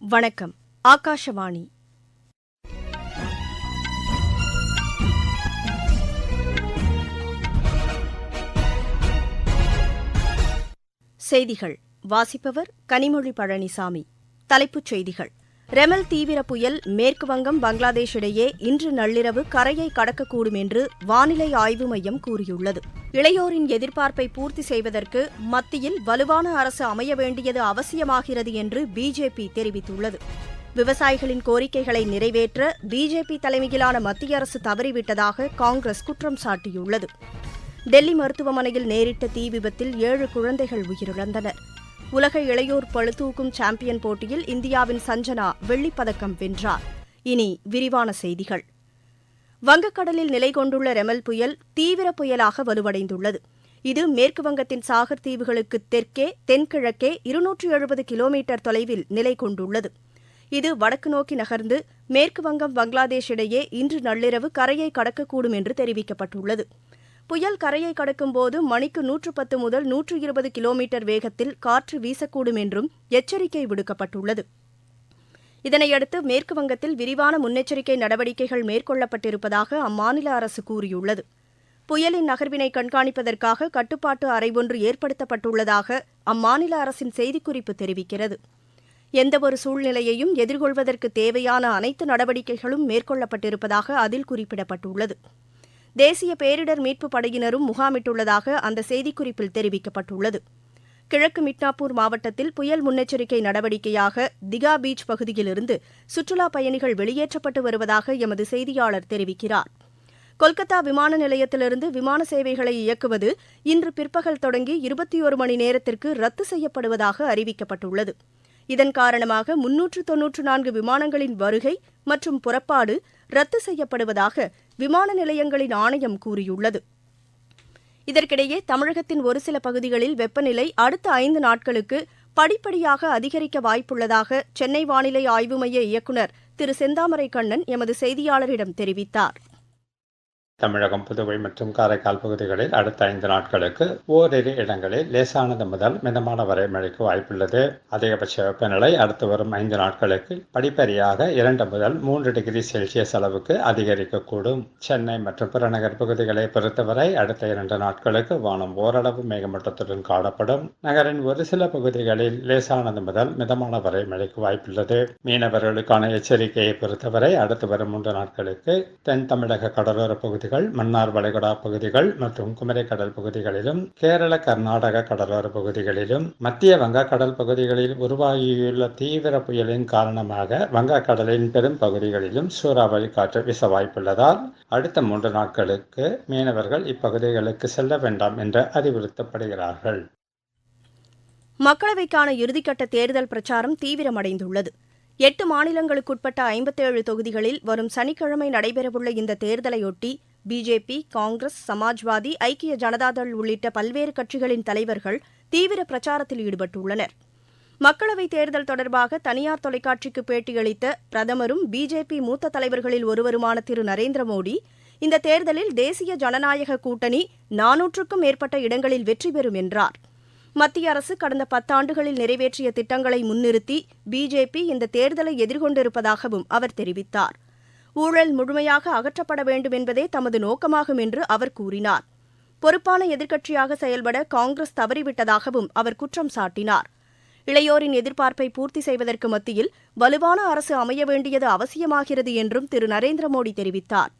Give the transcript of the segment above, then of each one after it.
வணக்கம் ஆகாஷவாணி. செய்திகள் வாசிப்பவர் கனிமொழி பழனிசாமி. தலைப்புச் செய்திகள். ரெமல் தீவிர புயல் மேற்கு வங்கம் பங்களாதேஷ் இடையே இன்று நள்ளிரவு கரையை கடக்கக்கூடும் என்று வானிலை ஆய்வு மையம் கூறியுள்ளது. இளையோரின் எதிர்பார்ப்பை பூர்த்தி செய்வதற்கு மத்தியில் வலுவான அரசு அமைய வேண்டியது அவசியமாகிறது என்று பிஜேபி தெரிவித்துள்ளது. விவசாயிகளின் கோரிக்கைகளை நிறைவேற்ற பிஜேபி தலைமையிலான மத்திய அரசு தவறிவிட்டதாக காங்கிரஸ் குற்றம் சாட்டியுள்ளது. டெல்லி மருத்துவமனையில் நேரிட்ட தீ விபத்தில் ஏழு குழந்தைகள் உயிரிழந்தனர். உலக இளையோர் பழுதூக்கும் சாம்பியன் போட்டியில் இந்தியாவின் சஞ்சனா வெள்ளிப் பதக்கம் வென்றார். இனி விரிவான செய்திகள். வங்கக்கடலில் நிலை கொண்டுள்ள ரெமல் புயல் தீவிர புயலாக வலுவடைந்துள்ளது. இது மேற்கு வங்கத்தின் சாகர் தீவுகளுக்கு தெற்கே தென்கிழக்கே இருநூற்று எழுபது கிலோமீட்டர் தொலைவில் நிலை கொண்டுள்ளது. இது வடக்கு நோக்கி நகர்ந்து மேற்கு வங்கம் பங்களாதேஷ் இடையே இன்று நள்ளிரவு கரையை கடக்கக்கூடும் என்று தெரிவிக்கப்பட்டுள்ளது. புயல் கரையை கடக்கும்போது மணிக்கு நூற்று பத்து முதல் நூற்று இருபது கிலோமீட்டர் வேகத்தில் காற்று வீசக்கூடும் என்றும் எச்சரிக்கை விடுக்கப்பட்டுள்ளது. இதனையடுத்து மேற்கு வங்கத்தில் விரிவான முன்னெச்சரிக்கை நடவடிக்கைகள் மேற்கொள்ளப்பட்டிருப்பதாக அம்மாநில அரசு கூறியுள்ளது. புயலின் நகர்வினை கண்காணிப்பதற்காக கட்டுப்பாட்டு அறை ஒன்று ஏற்படுத்தப்பட்டுள்ளதாக அம்மாநில அரசின் செய்திக்குறிப்பு தெரிவிக்கிறது. எந்தவொரு சூழ்நிலையையும் எதிர்கொள்வதற்கு தேவையான அனைத்து நடவடிக்கைகளும் மேற்கொள்ளப்பட்டிருப்பதாக அதில் குறிப்பிடப்பட்டுள்ளது. தேசிய பேரிடர் மீட்புப் படையினரும் முகாமிட்டுள்ளதாக அந்த செய்திக்குறிப்பில் தெரிவிக்கப்பட்டுள்ளது. கிழக்கு மிட்னாப்பூர் மாவட்டத்தில் புயல் முன்னெச்சரிக்கை நடவடிக்கையாக திகா பீச் பகுதியிலிருந்து சுற்றுலாப் பயணிகள் வெளியேற்றப்பட்டு வருவதாக எமது செய்தியாளர் தெரிவிக்கிறார். கொல்கத்தா விமான நிலையத்திலிருந்து விமான சேவைகளை இயக்குவது இன்று பிற்பகல் தொடங்கி இருபத்தி ஒரு மணி நேரத்திற்கு ரத்து செய்யப்படுவதாக அறிவிக்கப்பட்டுள்ளது. இதன் காரணமாக முன்னூற்று தொன்னூற்று நான்கு விமானங்களின் வருகை மற்றும் புறப்பாடு ரத்து செய்யப்படுவதாக விமான நிலையங்களின் ஆணையம் கூறியுள்ளது. இதற்கிடையே தமிழகத்தின் ஒரு சில பகுதிகளில் வெப்பநிலை அடுத்த ஐந்து நாட்களுக்கு படிப்படியாக அதிகரிக்க வாய்ப்புள்ளதாக சென்னை வானிலை ஆய்வு மைய இயக்குநர் திரு செந்தாமரை கண்ணன் எமது செய்தியாளரிடம் தெரிவித்தார். தமிழகம் புதுவை மற்றும் காரைக்கால் பகுதிகளில் அடுத்த ஐந்து நாட்களுக்கு ஓரிரு இடங்களில் லேசானது முதல் மிதமான வரை மழைக்கு வாய்ப்புள்ளது. அதிகபட்ச வெப்பநிலை அடுத்து வரும் ஐந்து நாட்களுக்கு படிப்படியாக இரண்டு முதல் மூன்று டிகிரி செல்சியஸ் அளவுக்கு அதிகரிக்கக்கூடும். சென்னை மற்றும் புறநகர் பகுதிகளை பொறுத்தவரை அடுத்த இரண்டு நாட்களுக்கு வானம் ஓரளவு மேகமூட்டத்துடன் காணப்படும். நகரின் ஒரு சில பகுதிகளில் லேசானது முதல் மிதமான வரை மழைக்கு வாய்ப்புள்ளது. மீனவர்களுக்கான எச்சரிக்கையை பொறுத்தவரை அடுத்து வரும் மூன்று நாட்களுக்கு தென் தமிழக கடலோர பகுதி பகுதிகள் மன்னார் வளைகுடா பகுதிகள் மற்றும் குமரி கடல் பகுதிகளிலும் கேரள கர்நாடக கடலோர பகுதிகளிலும் மத்திய வங்கக்கடல் பகுதிகளில் உருவாகியுள்ள தீவிர புயலின் காரணமாக வங்கக்கடலின் பெரும் பகுதிகளிலும் சூறாவளி காற்று வீச வாய்ப்புள்ளதால் அடுத்த மூன்று நாட்களுக்கு மீனவர்கள் இப்பகுதிகளுக்கு செல்ல வேண்டாம் என்று அறிவுறுத்தப்படுகிறார்கள். மக்களவைக்கான இறுதிக்கட்ட தேர்தல் பிரச்சாரம் தீவிரமடைந்துள்ளது. எட்டு மாநிலங்களுக்குட்பட்ட ஐம்பத்தேழு தொகுதிகளில் வரும் சனிக்கிழமை நடைபெறவுள்ள இந்த தேர்தலையொட்டி பிஜேபி காங்கிரஸ் சமாஜ்வாதி ஐக்கிய ஜனதாதள் உள்ளிட்ட பல்வேறு கட்சிகளின் தலைவர்கள் தீவிர பிரச்சாரத்தில் ஈடுபட்டுள்ளனர். மக்களவைத் தேர்தல் தொடர்பாக தனியார் தொலைக்காட்சிக்கு பேட்டியளித்த பிரதமரும் பிஜேபி மூத்த தலைவர்களில் ஒருவருமான திரு. நரேந்திர மோடி இந்த தேர்தலில் தேசிய ஜனநாயக கூட்டணி நானூற்றுக்கும் மேற்பட்ட இடங்களில் வெற்றி பெறும் என்றார். மத்திய அரசு கடந்த பத்தாண்டுகளில் நிறைவேற்றிய திட்டங்களை முன்னிறுத்தி பிஜேபி இந்த தேர்தலை எதிர்கொண்டிருப்பதாகவும் அவர் தெரிவித்தார். ஊழல் முழுமையாக அகற்றப்பட வேண்டும் என்பதே தமது நோக்கமாகும் என்று அவர் கூறினார். பொறுப்பான எதிர்க்கட்சியாக செயல்பட காங்கிரஸ் தவறிவிட்டதாகவும் அவர் குற்றம் சாட்டினார். இளையோரின் எதிர்பார்ப்பை பூர்த்தி செய்வதற்கு மத்தியில் வலுவான அரசு அமைய வேண்டியது அவசியமாகிறது என்றும் திரு. நரேந்திர மோடி தெரிவித்தார்.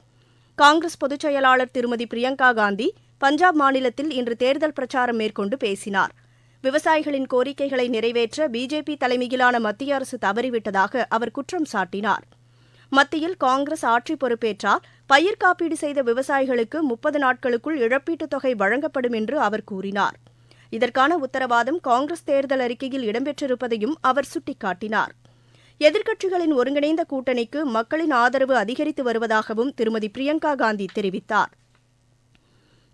காங்கிரஸ் பொதுச் செயலாளர் திருமதி பிரியங்கா காந்தி பஞ்சாப் மாநிலத்தில் இன்று தேர்தல் பிரச்சாரம் மேற்கொண்டு பேசினார். விவசாயிகளின் கோரிக்கைகளை நிறைவேற்ற பிஜேபி தலைமையிலான மத்திய அரசு தவறிவிட்டதாக அவர் குற்றம் சாட்டினார். மத்தியில் காங்கிரஸ் ஆட்சி பொறுப்பேற்றால் பயிர் காப்பீடு செய்த விவசாயிகளுக்கு முப்பது நாட்களுக்குள் இழப்பீட்டுத் தொகை வழங்கப்படும் என்று அவர் கூறினார். இதற்கான உத்தரவாதம் காங்கிரஸ் தேர்தல் அறிக்கையில் இடம்பெற்றிருப்பதையும் அவர் சுட்டிக்காட்டினார். எதிர்க்கட்சிகளின் ஒருங்கிணைந்த கூட்டணிக்கு மக்களின் ஆதரவு அதிகரித்து வருவதாகவும் திருமதி பிரியங்கா காந்தி தெரிவித்தார்.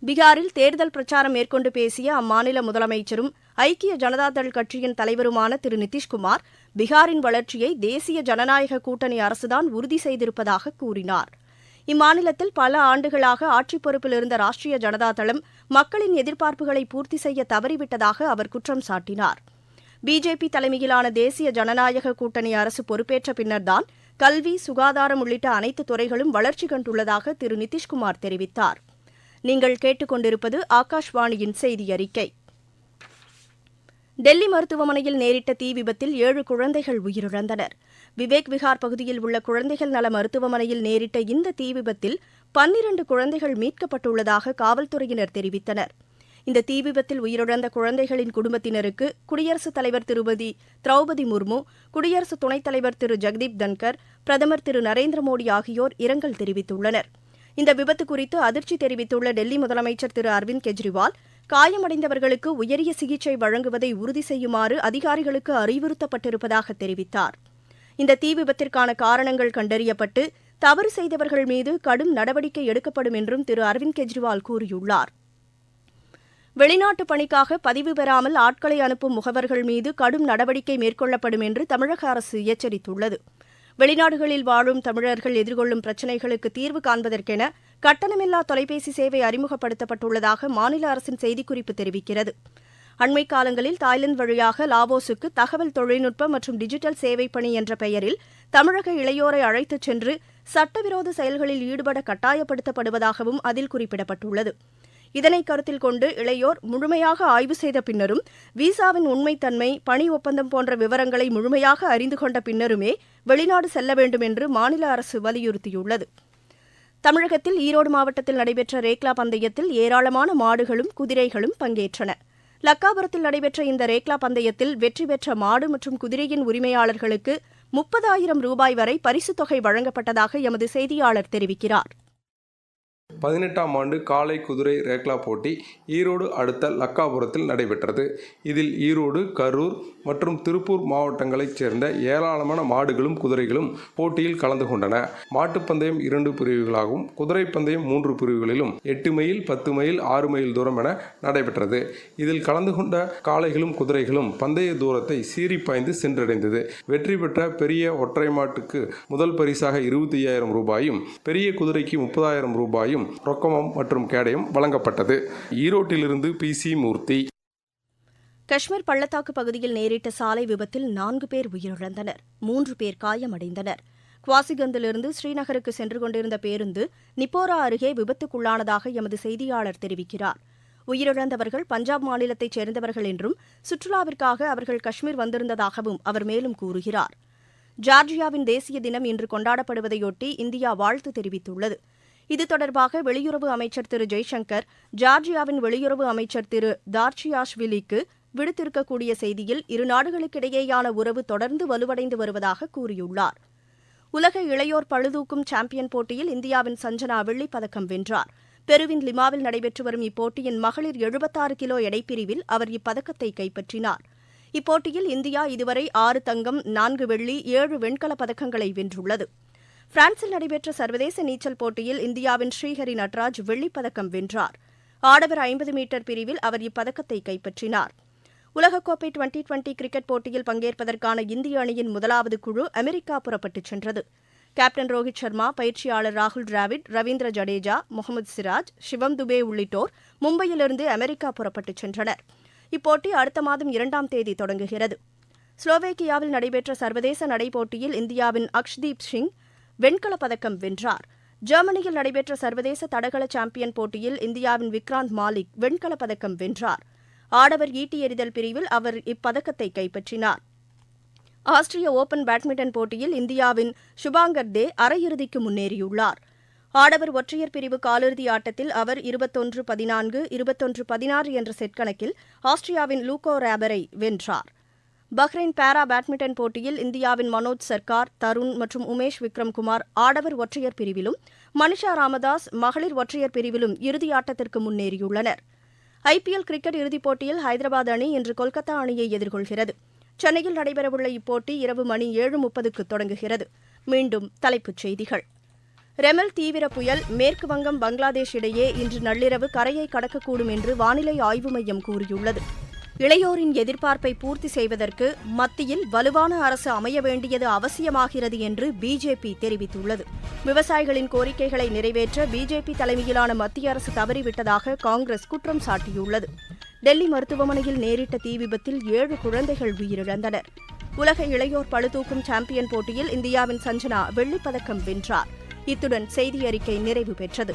பீகாரில் தேர்தல் பிரச்சாரம் மேற்கொண்டு பேசிய அம்மாநில முதலமைச்சரும் ஐக்கிய ஜனதாதள் கட்சியின் தலைவருமான திரு நிதிஷ்குமார் பீகாரின் வளர்ச்சியை தேசிய ஜனநாயக கூட்டணி அரசுதான் உறுதி செய்திருப்பதாக கூறினார். இம்மாநிலத்தில் பல ஆண்டுகளாக ஆட்சிப் பொறுப்பில் இருந்த ராஷ்டிரிய ஜனதா தளம் மக்களின் எதிர்பார்ப்புகளை பூர்த்தி செய்ய தவறிவிட்டதாக அவர் குற்றம் சாட்டினார். பிஜேபி தலைமையிலான தேசிய ஜனநாயக கூட்டணி அரசு பொறுப்பேற்ற பின்னர்தான் கல்வி சுகாதாரம் உள்ளிட்ட அனைத்து துறைகளும் வளர்ச்சி கண்டுள்ளதாக திரு நிதிஷ்குமார் தெரிவித்தார். நீங்கள் கேட்டுக்கொண்டிருப்பது ஆகாஷ்வாணியின் செய்தி அறிக்கை டெல்லி மருத்துவமனையில் நேரிட்ட தீ விபத்தில் ஏழு குழந்தைகள் உயிரிழந்தனர். விவேக் விஹார் பகுதியில் உள்ள குழந்தைகள் நல மருத்துவமனையில் நேரிட்ட இந்த தீ விபத்தில் பன்னிரண்டு குழந்தைகள் மீட்கப்பட்டுள்ளதாக காவல்துறையினர் தெரிவித்தனர். இந்த தீ விபத்தில் உயிரிழந்த குழந்தைகளின் குடும்பத்தினருக்கு குடியரசுத் தலைவர் திருமதி திரௌபதி முர்மு குடியரசு துணைத் தலைவர் திரு ஜெகதீப் தன்கர் பிரதமர் திரு நரேந்திர மோடி ஆகியோர் இரங்கல் தெரிவித்துள்ளனர். இந்த விபத்து குறித்து அதிர்ச்சி தெரிவித்துள்ள டெல்லி முதலமைச்சர் திரு அரவிந்த் கெஜ்ரிவால் காயமடைந்தவர்களுக்கு உயரிய சிகிச்சை வழங்குவதை உறுதி செய்யுமாறு அதிகாரிகளுக்கு அறிவுறுத்தப்பட்டிருப்பதாக தெரிவித்தார். இந்த தீ விபத்திற்கான காரணங்கள் கண்டறியப்பட்டு தவறு செய்தவர்கள் மீது கடும் நடவடிக்கை எடுக்கப்படும் என்றும் திரு அரவிந்த் கெஜ்ரிவால் கூறியுள்ளார். வெளிநாட்டு பணிக்காக பதிவு பெறாமல் ஆட்களை அனுப்பும் முகவர்கள் மீது கடும் நடவடிக்கை மேற்கொள்ளப்படும் என்று தமிழக அரசு எச்சரித்துள்ளது. வெளிநாடுகளில் வாழும் தமிழர்கள் எதிர்கொள்ளும் பிரச்சினைகளுக்கு தீர்வு காண்பதற்கென கட்டணமில்லா தொலைபேசி சேவை அறிமுகப்படுத்தப்பட்டுள்ளதாக மாநில அரசின் செய்திக்குறிப்பு தெரிவிக்கிறது. அண்மை காலங்களில் தாய்லாந்து வழியாக லாவோஸுக்கு தகவல் தொழில்நுட்ப மற்றும் டிஜிட்டல் சேவை பணி என்ற பெயரில் தமிழக இளையோரை அழைத்துச் சென்று சட்டவிரோத செயல்களில் ஈடுபட கட்டாயப்படுத்தப்படுவதாகவும் அதில் குறிப்பிடப்பட்டுள்ளது. இதனை கருத்தில் கொண்டு இளையோர் முழுமையாக ஆய்வு செய்த பின்னரும் விசாவின் உண்மைத்தன்மை பணி ஒப்பந்தம் போன்ற விவரங்களை முழுமையாக அறிந்து கொண்ட பின்னருமே வெளிநாடு செல்ல வேண்டும் என்று மாநில அரசு வலியுறுத்தியுள்ளது. தமிழகத்தில் ஈரோடு மாவட்டத்தில் நடைபெற்ற ரேக்லா பந்தயத்தில் ஏராளமான மாடுகளும் குதிரைகளும் பங்கேற்றன. லக்காபுரத்தில் நடைபெற்ற இந்த ரேக்லா பந்தயத்தில் வெற்றி பெற்ற மாடு மற்றும் குதிரையின் உரிமையாளர்களுக்கு முப்பதாயிரம் ரூபாய் வரை பரிசுத் தொகை வழங்கப்பட்டதாக எமது செய்தியாளர் தெரிவிக்கிறார். பதினெட்டாம் ஆண்டு காலை குதிரை ரேக்லா போட்டி ஈரோடு அடுத்த லக்காபுரத்தில் நடைபெற்றது. இதில் ஈரோடு கரூர் மற்றும் திருப்பூர் மாவட்டங்களைச் சேர்ந்த ஏராளமான மாடுகளும் குதிரைகளும் போட்டியில் கலந்து கொண்டன. மாட்டுப்பந்தயம் இரண்டு பிரிவுகளாகவும் குதிரை பந்தயம் மூன்று பிரிவுகளிலும் எட்டு மைல் பத்து மைல் ஆறு மைல் தூரம் என நடைபெற்றது. இதில் கலந்து கொண்ட காளைகளும் குதிரைகளும் பந்தய தூரத்தை சீறி பாய்ந்து சென்றடைந்தது. வெற்றி பெற்ற பெரிய ஒற்றை மாட்டுக்கு முதல் பரிசாக இருபத்தி ஐயாயிரம் ரூபாயும் பெரிய குதிரைக்கு முப்பதாயிரம் ரூபாயும் ரொக்கமம் மற்றும் கேடயம் வழங்கப்பட்டது. ஈரோட்டிலிருந்து பி சி மூர்த்தி. காஷ்மீர் பள்ளத்தாக்கு பகுதியில் நேரிட்ட சாலை விபத்தில் நான்கு பேர் உயிரிழந்தனர். மூன்று பேர் காயமடைந்தனர். குவாசிகந்திலிருந்து ஸ்ரீநகருக்கு சென்று கொண்டிருந்த பேருந்து நிப்போரா அருகே விபத்துக்குள்ளானதாக எமது செய்தியாளர் தெரிவிக்கிறார். உயிரிழந்தவர்கள் பஞ்சாப் மாநிலத்தைச் சேர்ந்தவர்கள் என்றும் சுற்றுலாவிற்காக அவர்கள் காஷ்மீர் வந்திருந்ததாகவும் அவர் மேலும் கூறுகிறார். ஜார்ஜியாவின் தேசிய தினம் இன்று கொண்டாடப்படுவதையொட்டி இந்தியா வாழ்த்து தெரிவித்துள்ளது. இது தொடர்பாக வெளியுறவு அமைச்சர் திரு ஜெய்சங்கர் ஜார்ஜியாவின் வெளியுறவு அமைச்சர் திரு தார்ச்சியாஷ்விலிக்கு விடுத்திருக்கக்கூடிய செய்தியில் இரு நாடுகளுக்கிடையேயான உறவு தொடர்ந்து வலுவடைந்து வருவதாக கூறியுள்ளார். உலக இளையோர் பழுதூக்கும் சாம்பியன் போட்டியில் இந்தியாவின் சஞ்சனா வெள்ளிப் பதக்கம் வென்றார். பெருவின் லிமாவில் நடைபெற்று வரும் இப்போட்டியின் மகளிர் எழுபத்தாறு கிலோ எடைப்பிரிவில் அவர் இப்பதக்கத்தை கைப்பற்றினார். இப்போட்டியில் இந்தியா இதுவரை ஆறு தங்கம் நான்கு வெள்ளி ஏழு வெண்கலப் பதக்கங்களை வென்றுள்ளது. பிரான்சில் நடைபெற்ற சர்வதேச நீச்சல் போட்டியில் இந்தியாவின் ஸ்ரீஹரி நட்ராஜ் வெள்ளிப்பதக்கம் வென்றார். ஆடவர் ஐம்பது மீட்டர் பிரிவில் அவர் இப்பதக்கத்தை கைப்பற்றினார். உலகக்கோப்பை டுவெண்டி டுவெண்டி கிரிக்கெட் போட்டியில் பங்கேற்பதற்கான இந்திய அணியின் முதலாவது குழு அமெரிக்கா புறப்பட்டுச் சென்றது. கேப்டன் ரோஹித் சர்மா பயிற்சியாளர் ராகுல் டிராவிட் ரவீந்திர ஜடேஜா முகமது சிராஜ் சிவம் துபே உள்ளிட்டோர் மும்பையிலிருந்து அமெரிக்கா புறப்பட்டுச் சென்றனர். இப்போட்டி அடுத்த மாதம் இரண்டாம் தேதி தொடங்குகிறது. ஸ்லோவேக்கியாவில் நடைபெற்ற சர்வதேச நடைபோட்டியில் இந்தியாவின் அக்ஷ்தீப் சிங் வெண்கலப் பதக்கம் வென்றார். ஜெர்மனியில் நடைபெற்ற சர்வதேச தடகள சாம்பியன் போட்டியில் இந்தியாவின் விக்ராந்த் மாலிக் வெண்கலப் பதக்கம் வென்றார். ஆடவர் ஈட்டி எறிதல் பிரிவில் அவர் இப்பதக்கத்தை கைப்பற்றினார். ஆஸ்திரிய ஓபன் பேட்மிண்டன் போட்டியில் இந்தியாவின் சுபாங்கர் தே அரையிறுதிக்கு முன்னேறியுள்ளார். ஆடவர் ஒற்றையர் பிரிவு காலிறுதி ஆட்டத்தில் அவர் இருபத்தொன்று பதினான்கு இருபத்தொன்று பதினாறு என்ற செட் கணக்கில் ஆஸ்திரியாவின் லூகோ ரேபரை வென்றார். பஹ்ரைன் பேரா பேட்மிண்டன் போட்டியில் இந்தியாவின் மனோஜ் சர்க்கார் தருண் மற்றும் உமேஷ் விக்ரம்குமார் ஆடவர் ஒற்றையர் பிரிவிலும் மனிஷா ராமதாஸ் மகளிர் ஒற்றையர் பிரிவிலும் இறுதி ஆட்டத்திற்கு முன்னேறியுள்ளனர். ஐபிஎல் கிரிக்கெட் இறுதிப் போட்டியில் ஹைதராபாத் அணி இன்று கொல்கத்தா அணியை எதிர்கொள்கிறது. சென்னையில் நடைபெறவுள்ள இப்போட்டி இரவு மணி ஏழு முப்பதுக்கு தொடங்குகிறது. மீண்டும் தலைப்புச் செய்திகள். ரெமல் தீவிர புயல் மேற்கு வங்கம் பங்களாதேஷ் இடையே இன்று நள்ளிரவு கரையை கடக்கக்கூடும் என்று வானிலை ஆய்வு மையம் கூறியுள்ளது. இளையோரின் எதிர்பார்ப்பை பூர்த்தி செய்வதற்கு மத்தியில் வலுவான அரசு அமைய வேண்டியது அவசியமாகிறது என்று பிஜேபி தெரிவித்துள்ளது. விவசாயிகளின் கோரிக்கைகளை நிறைவேற்ற பிஜேபி தலைமையிலான மத்திய அரசு தவறிவிட்டதாக காங்கிரஸ் குற்றம் சாட்டியுள்ளது. டெல்லி மருத்துவமனையில் நேரிட்ட தீ விபத்தில் ஏழு குழந்தைகள் உயிரிழந்தனர். உலக இளையோர் பளுதூக்கும் சாம்பியன் போட்டியில் இந்தியாவின் சஞ்சனா வெள்ளிப்பதக்கம் வென்றார். இத்துடன் செய்தி அறிக்கை நிறைவு பெற்றது.